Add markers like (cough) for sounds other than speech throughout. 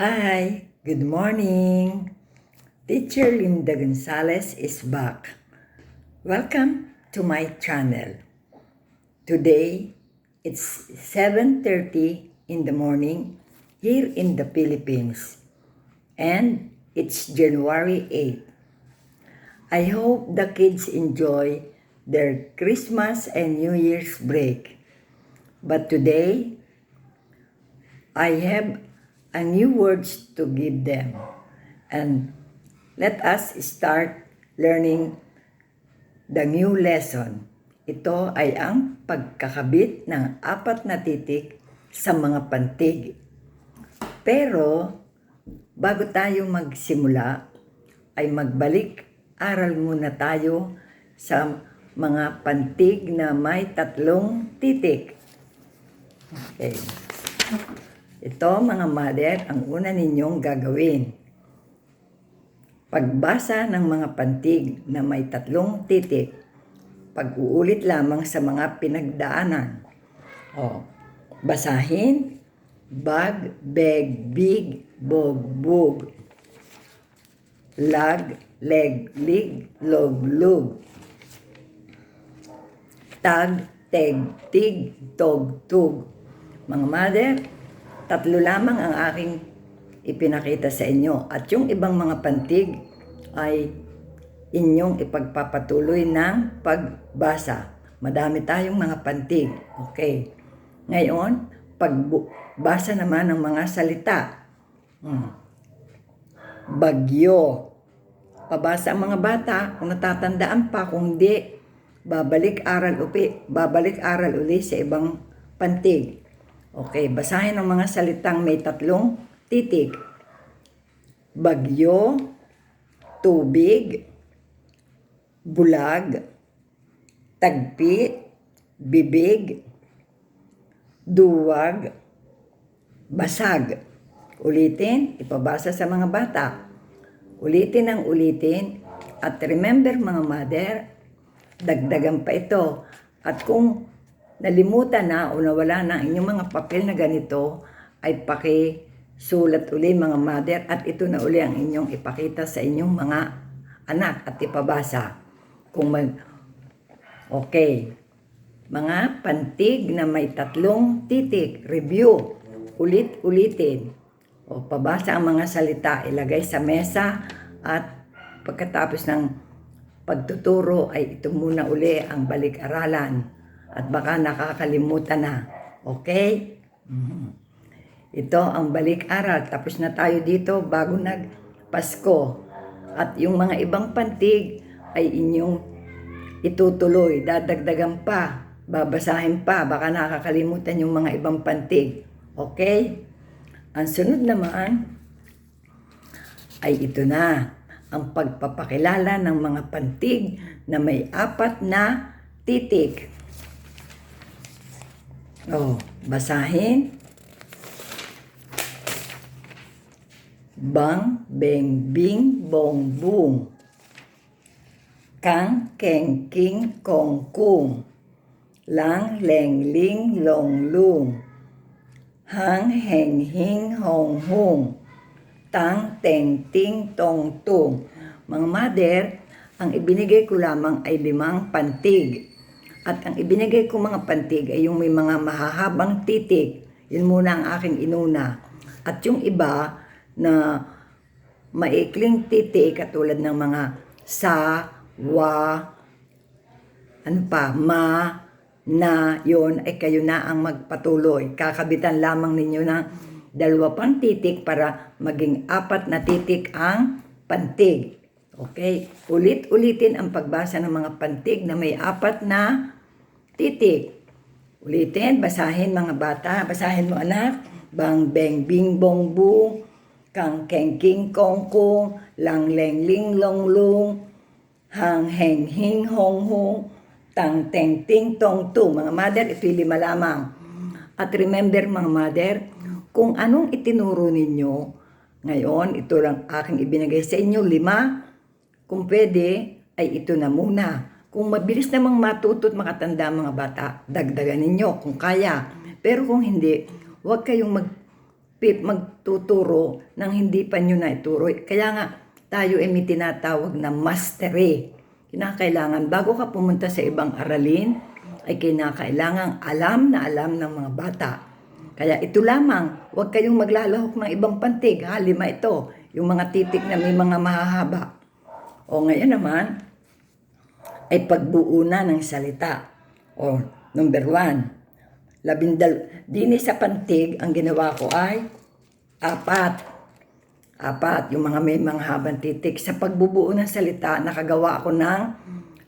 Hi, good morning. Teacher Linda Gonzalez is back. Welcome to my channel. Today, it's 7:30 in the morning here in the Philippines. And it's January 8. I hope the kids enjoy their Christmas and New Year's break. But today, I have a new words to give them. And let us start learning the new lesson. Ito ay ang pagkakabit ng apat na titik sa mga pantig. Pero, bago tayo magsimula, ay magbalik aral muna tayo sa mga pantig na may tatlong titik. Okay. Ito mga mother, ang una ninyong gagawin. Pagbasa ng mga pantig na may tatlong titik, pag-uulit lamang sa mga pinagdaanan. O, basahin, bag, beg, big, bog, bug. Lag, leg, lig, log, lug. Tag, teg, tig, tog, tug. Mga mother, tatlo lamang ang aking ipinakita sa inyo. At yung ibang mga pantig ay inyong ipagpapatuloy ng pagbasa. Madami tayong mga pantig. Okay. Ngayon, pagbasa naman ng mga salita. Hmm. Bagyo. Pabasa ang mga bata, kung natatandaan pa, kung hindi, babalik aral upi, babalik aral uli sa ibang pantig. Okay, basahin ang mga salitang may tatlong titik. Bagyo, tubig, bulag, tagpi, bibig, duwag, basag. Ulitin, ipabasa sa mga bata. Ulitin ang ulitin. At remember mga mother, dagdagan pa ito. At kung nalimutan na o nawala na inyong mga papel na ganito, ay pakisulat uli mga mother at ito na uli ang inyong ipakita sa inyong mga anak at ipabasa. Kung mag... Okay. Mga pantig na may tatlong titik. Review. Ulit-ulitin. O pabasa ang mga salita. Ilagay sa mesa at pagkatapos ng pagtuturo ay ito muna uli ang balik-aralan at baka nakakalimutan na. Okay? Mhm. Ito ang balik-aral. Tapos na tayo dito bago nag-Pasko. At yung mga ibang pantig ay inyong itutuloy. Dadagdagan pa. Babasahin pa. Baka nakakalimutan yung mga ibang pantig. Okay? Ang sunod naman ay ito na. Ang pagpapakilala ng mga pantig na may apat na titik. Oh, basahin. Bang, beng, bing, bong, bung. Kang, keng, king, kong, kung. Lang, leng, ling, long, lung. Hang, heng, hing, hong, hung. Tang, teng, ting, tong, tung. Mga mother, ang ibinigay ko lamang ay limang pantig. At ang ibinigay ko mga pantig ay yung may mga mahahabang titik. Yun muna ang aking inuna. At yung iba na maikling titik katulad ng mga sa, wa, ano pa, ma, na, yon ay kayo na ang magpatuloy. Kakabitan lamang ninyo ng dalawa pang titik para maging apat na titik ang pantig. Okay? Ulit-ulitin ang pagbasa ng mga pantig na may apat na titik. Ulitin, basahin mga bata. Basahin mo anak. Bang, beng, bing, bong, bung. Kang, keng, king, kong, kung. Lang, leng, ling, long, lung. Hang, heng, hing, hong, hong. Tang, teng, ting, tong, tu. Mga mother, ito'y lima lamang. At remember mga mother, kung anong itinuro ninyo, ngayon, ito lang aking ibinigay sa inyo, lima, kung pwede, ay ito na muna. Kung mabilis namang matuto at makatanda mga bata, dagdagan ninyo kung kaya. Pero kung hindi, huwag kayong mag magtuturo ng hindi pa nyo na ituro. Kaya nga, tayo ay may tinatawag na mastery. Kinakailangan, bago ka pumunta sa ibang aralin, ay kinakailangan alam na alam ng mga bata. Kaya ito lamang, huwag kayong maglalahok ng ibang pantig. Ha, lima ito, yung mga titik na may mga mahahaba. O ngayon naman, ay pagbuo na ng salita. O, number one, labindal, dini sa pantig, ang ginawa ko ay apat. Apat, yung mga may mga habang titik. Sa pagbubuo ng salita, nakagawa ako ng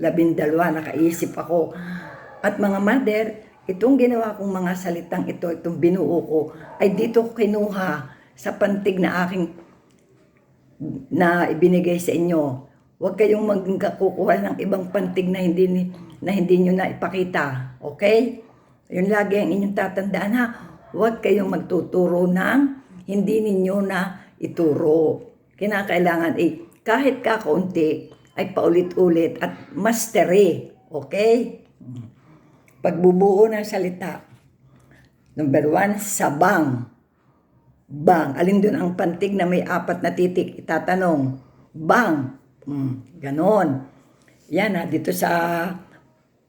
labindalwa, nakaisip ako. At mga mother, itong ginawa kong mga salitang ito, itong binuo ko, ay dito ko kinuha sa pantig na aking na ibinigay sa inyo. Huwag kayong magkukuha ng ibang pantig na hindi na hindi niyo na ipakita. Okay? Yun lagi ang inyong tatandaan ha. Huwag kayong magtuturo ng hindi ninyo na ituro. Kinakailangan eh, kahit kakaunti, ay paulit-ulit at mastery. Okay? Pagbubuo ng salita. Number one, sabang. Bang. Alin doon ang pantig na may apat na titik? Itatanong. Bang. Hmm, ganon. Yan ha, dito sa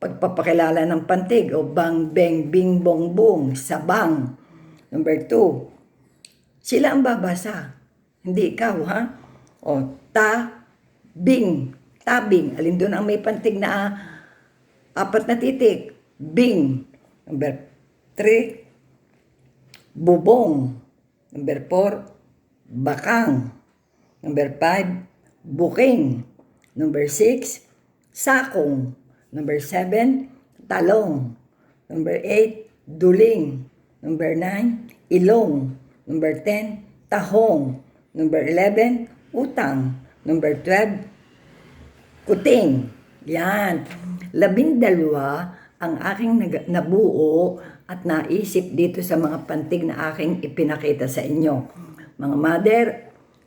pagpapakilala ng pantig. O bang, beng, bing, bong, bong. Sabang. Number two, sila ang babasa. Hindi ikaw, ha? O, ta, bing, tabing. Alin doon ang may pantig na ah, apat na titik? Bing. Number three, bubong. Number four, bakang. Number five, buking. Number six, sakong. Number seven, talong. Number eight, duling. Number nine, ilong. Number ten, tahong. Number eleven, utang. Number twelve, kuting. Yan. Labindalwa ang aking nabuo at naisip dito sa mga pantig na aking ipinakita sa inyo. Mga mother,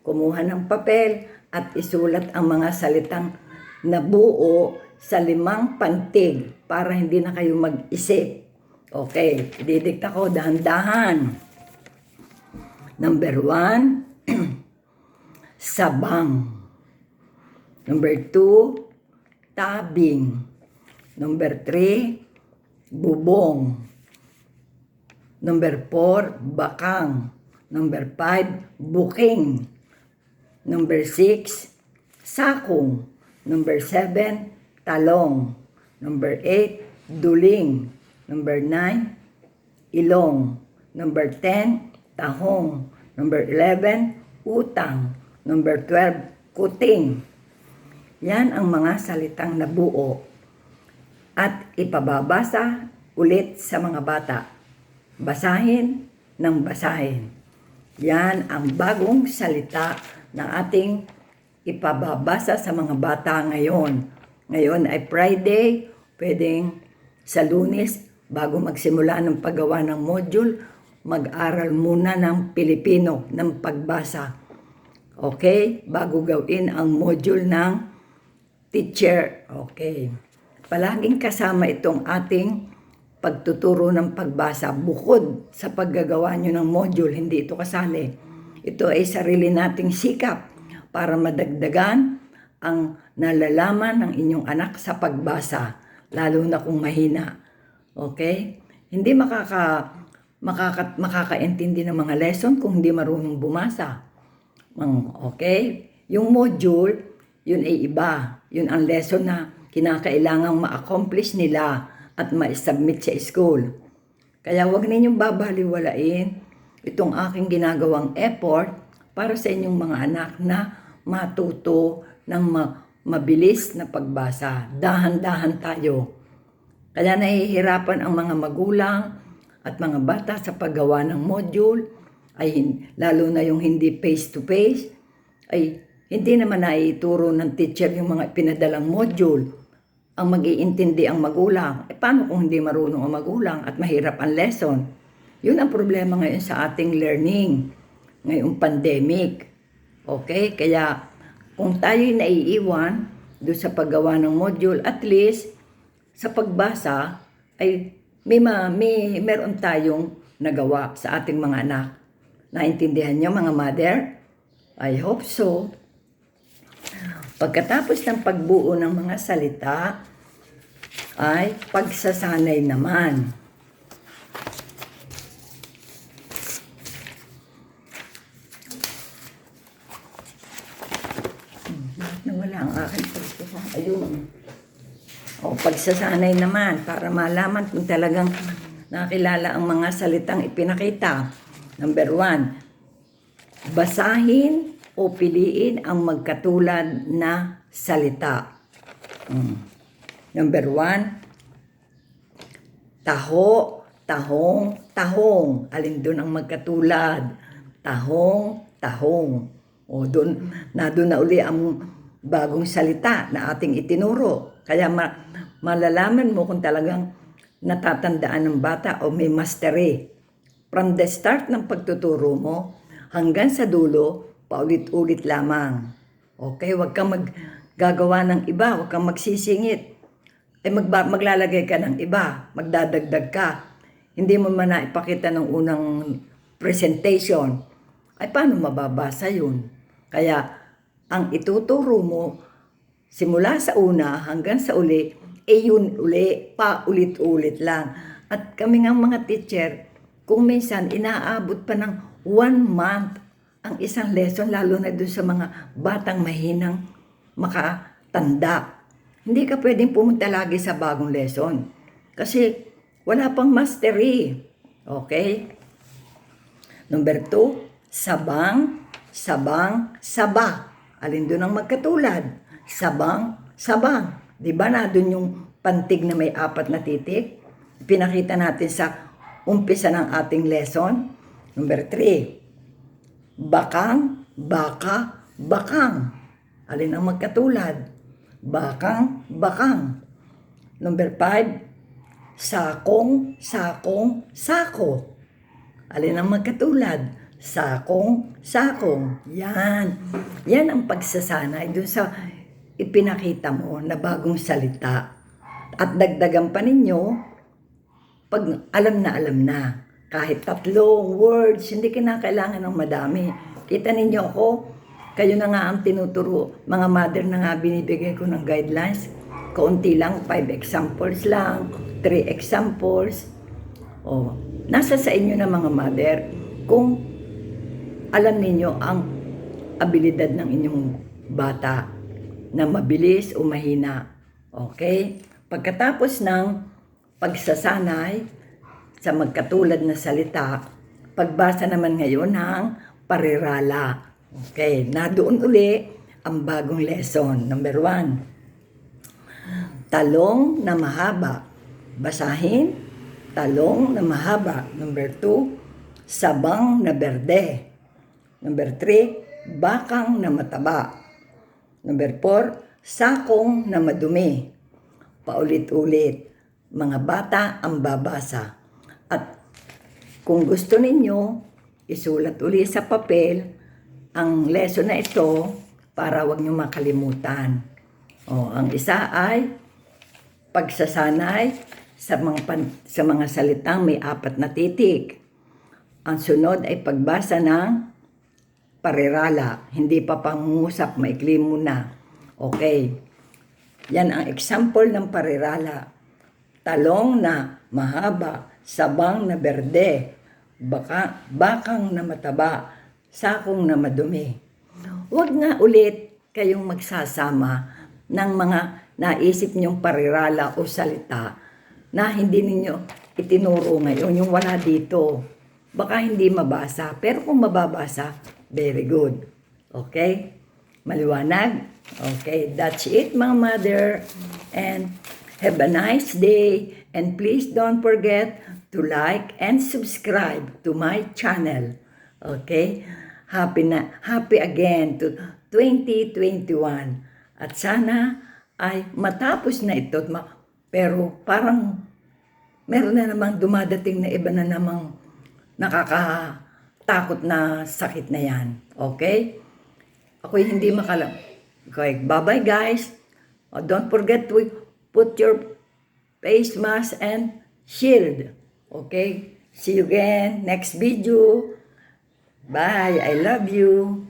kumuha ng papel at isulat ang mga salitang nabuo sa limang pantig para hindi na kayo mag-isip. Okay, didikta ko dahan-dahan. Number one, (clears throat) sabang. Number two, tabing. Number three, bubong. Number four, bakang. Number five, buking. Number six, sakong. Number seven, talong. Number eight, duling. Number nine, ilong. Number ten, tahong. Number eleven, utang. Number twelve, kuting. Yan ang mga salitang nabuo at ipababasa ulit sa mga bata. Basahin ng basahin. Yan ang bagong salita na ating ipababasa sa mga bata ngayon. Ngayon ay Friday, pwedeng sa lunes, bago magsimula ng paggawa ng module, mag-aral muna ng Pilipino, ng pagbasa. Okay? Bago gawin ang module ng teacher. Okay. Palaging kasama itong ating pagtuturo ng pagbasa bukod sa paggagawa nyo ng module, hindi ito kasali. Ito ay sarili nating sikap para madagdagan ang nalalaman ng inyong anak sa pagbasa, lalo na kung mahina. Okay? Hindi makaka, makaka, makakaintindi ng mga lesson kung hindi marunong bumasa. Mang- Okay? Yung module, yun ay iba. Yun ang lesson na kinakailangang ma-accomplish nila at ma-submit sa school. Kaya huwag ninyong babaliwalain itong aking ginagawang effort para sa inyong mga anak na matuto ng ma- mabilis na pagbasa. Dahan-dahan tayo. Kaya nahihirapan ang mga magulang at mga bata sa paggawa ng module, ay lalo na yung hindi face-to-face, ay hindi naman naituro ng teacher yung mga pinadalang module. Ang mag-iintindi ang magulang. E paano kung hindi marunong ang magulang at mahirap ang lesson? Yun ang problema ngayon sa ating learning, ngayong pandemic. Okay? Kaya kung tayo'y naiiwan doon sa paggawa ng module, at least sa pagbasa ay may, ma, may meron tayong nagawa sa ating mga anak. Naintindihan nyo mga mother? I hope so. Pagkatapos ng pagbuo ng mga salita, ay pagsasanay naman. Hmm, Bakit nawala ang aking pagsasanay? Ayun. O, pagsasanay naman para malaman kung talagang nakilala ang mga salitang ipinakita. Number one, basahin o piliin ang magkatulad na salita. Mm. Number one, taho, tahong, tahong. Alin doon ang magkatulad? Tahong, tahong. O doon, na doon na uli ang bagong salita na ating itinuro. Kaya ma- malalaman mo kung talagang natatandaan ng bata o may mastery. From the start ng pagtuturo mo hanggang sa dulo, paulit-ulit lamang. Okay, wag kang maggagawa ng iba, wag kang magsisingit. Ay magba, maglalagay ka ng iba, magdadagdag ka. Hindi mo man naipakita ng unang presentation. Ay paano mababasa yun? Kaya ang ituturo mo simula sa una hanggang sa uli, eh yun uli, pa ulit-ulit lang. At kami nga mga teacher, kung minsan inaabot pa ng one month ang isang lesson, lalo na doon sa mga batang mahinang makatanda. Hindi ka pwedeng pumunta lagi sa bagong lesson. Kasi wala pang mastery. Okay? Number two, sabang, sabang, saba. Alin doon ang magkatulad? Sabang, sabang. Di ba na doon yung pantig na may apat na titik? Pinakita natin sa umpisa ng ating lesson. Number three, bakang, baka, bakang. Alin ang magkatulad? Bakang, bakang. Number five, sakong, sakong, sako. Alin ang magkatulad? Sakong, sakong. Yan. Yan ang pagsasanay dun sa ipinakita mo na bagong salita. At dagdagan pa ninyo, pag alam na alam na, kahit tatlong words, hindi kinakailangan ng madami. Kita ninyo ako, kayo na nga ang tinuturo, mga mother na nga binibigay ko ng guidelines. Kaunti lang, five examples lang, three examples. O, nasa sa inyo na mga mother kung alam ninyo ang abilidad ng inyong bata na mabilis o mahina. Okay? Pagkatapos ng pagsasanay sa magkatulad na salita, pagbasa naman ngayon ng parirala. Okay, na doon uli ang bagong lesson. Number one, talong na mahaba. Basahin, talong na mahaba. Number two, sabang na berde. Number three, bakang na mataba. Number four, sakong na madumi. Paulit-ulit, mga bata ang babasa. At kung gusto ninyo, isulat uli sa papel ang lesson na ito para wag nyo makalimutan. O, ang isa ay pagsasanay sa mga, pan- sa mga salitang may apat na titik. Ang sunod ay pagbasa ng parirala, hindi pa pangungusap, maikli muna. Okay. Yan ang example ng parirala. Talong na mahaba, sabang na berde, baka, bakang na mataba, sakong na madumi. Huwag nga ulit kayong magsasama ng mga naisip niyong parirala o salita na hindi ninyo itinuro ngayon, yung wala dito. Baka hindi mabasa, pero kung mababasa, very good. Okay? Maliwanag? Okay, that's it mga mother. And have a nice day. And please don't forget to like and subscribe to my channel. Okay? Happy na, happy again to 2021. At sana ay matapos na ito. Pero parang meron na namang dumadating na iba na namang nakakatakot na sakit na yan. Okay? Ako'y hindi makalam. Okay, bye-bye guys. Oh, don't forget to put your face mask and shield. Okay? See you again next video. Bye. I love you.